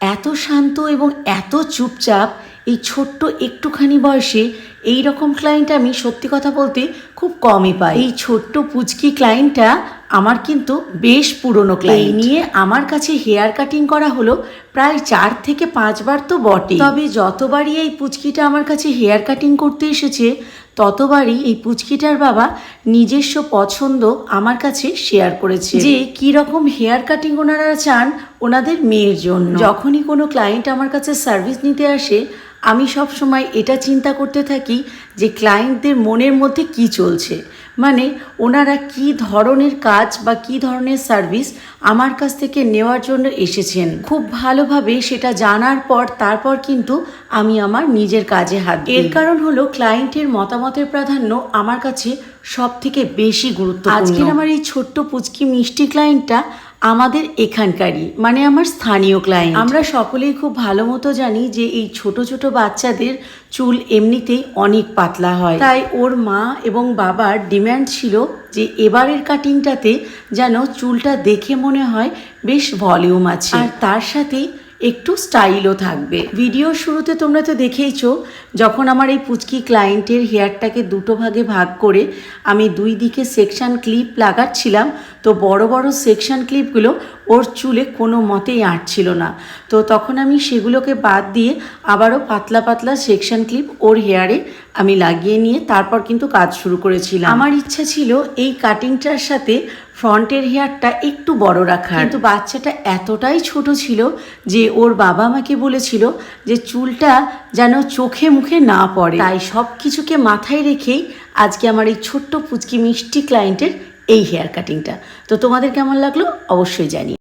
এত শান্ত এবং এত চুপচাপ, এই ছোট্ট একটুখানি বয়সে এই রকম ক্লায়েন্ট আমি সত্যি কথা বলতে খুব কমই পাই। এই ছোট্ট পুচকি ক্লায়েন্টটা আমার কিন্তু বেশ পুরনো ক্লায়েন্ট নিয়ে আমার কাছে হেয়ার কাটিং করা হলো প্রায় চার থেকে পাঁচবার তো বটে তবে যতবারই এই পুচকিটা আমার কাছে হেয়ার কাটিং করতে এসেছে ততবারই এই পুচকিটার বাবা নিজস্ব পছন্দ আমার কাছে শেয়ার করেছে। যে কি রকম হেয়ার কাটিং ওনারা চান ওনাদের মেয়ের জন্য। যখনই কোনো ক্লায়েন্ট আমার কাছে সার্ভিস নিতে আসে আমি সব সময় এটা চিন্তা করতে থাকি যে ক্লায়েন্টদের মনের মধ্যে কি চলছে। মানে ওনারা কি ধরনের কাজ বা কি ধরনের সার্ভিস আমার কাছ থেকে নেওয়ার জন্য এসেছেন। খুব ভালোভাবে সেটা জানার পর তারপর কিন্তু আমি আমার নিজের কাজে হাত এর কারণ হলো ক্লায়েন্টের মতামতের প্রাধান্য আমার কাছে সব থেকে বেশি গুরুত্ব আজকের আমার এই ছোট্ট পুচকি মিষ্টি ক্লায়েন্টটা আমাদের এখানকারই মানে আমার স্থানীয় ক্লায়েন্ট আমরা সকলেই খুব ভালো মতো জানি যে এই ছোট ছোট বাচ্চাদের চুল এমনিতেই অনেক পাতলা হয়। তাই ওর মা এবং বাবার ডিম্যান্ড ছিল যে এবারের কাটিংটাতে যেন চুলটা দেখে মনে হয় বেশ ভলিউম আছে। আর তার সাথেই একটু স্টাইলও থাকবে। ভিডিও শুরুতে তোমরা তো দেখেইছো, যখন আমার এই পুচকি ক্লায়েন্টের হেয়ারটাকে দুটো ভাগে ভাগ করে আমি দুই দিকে সেকশন ক্লিপ লাগাচ্ছিলাম তো বড় বড় সেকশন ক্লিপগুলো ওর চুলে কোনো মতেই আটছিল না। তো তখন আমি সেগুলোকে বাদ দিয়ে আবারও পাতলা পাতলা সেকশন ক্লিপ ওর হেয়ারে আমি লাগিয়ে নিয়ে তারপর কিন্তু কাজ শুরু করেছিলাম। আমার ইচ্ছা ছিল এই কাটিংটার সাথে ফ্রন্টের হেয়ারটা একটু বড় রাখা কিন্তু বাচ্চাটা এতটাই ছোট ছিল যে ওর বাবা আমাকে বলেছিল যে চুলটা যেন চোখে মুখে না পড়ে। তাই সব কিছুকে মাথায় রেখেই আজকে আমার এই ছোট্ট পুচকি মিষ্টি ক্লায়েন্টের এই হেয়ার কাটিংটা তো তোমাদের কেমন লাগল? অবশ্যই জানি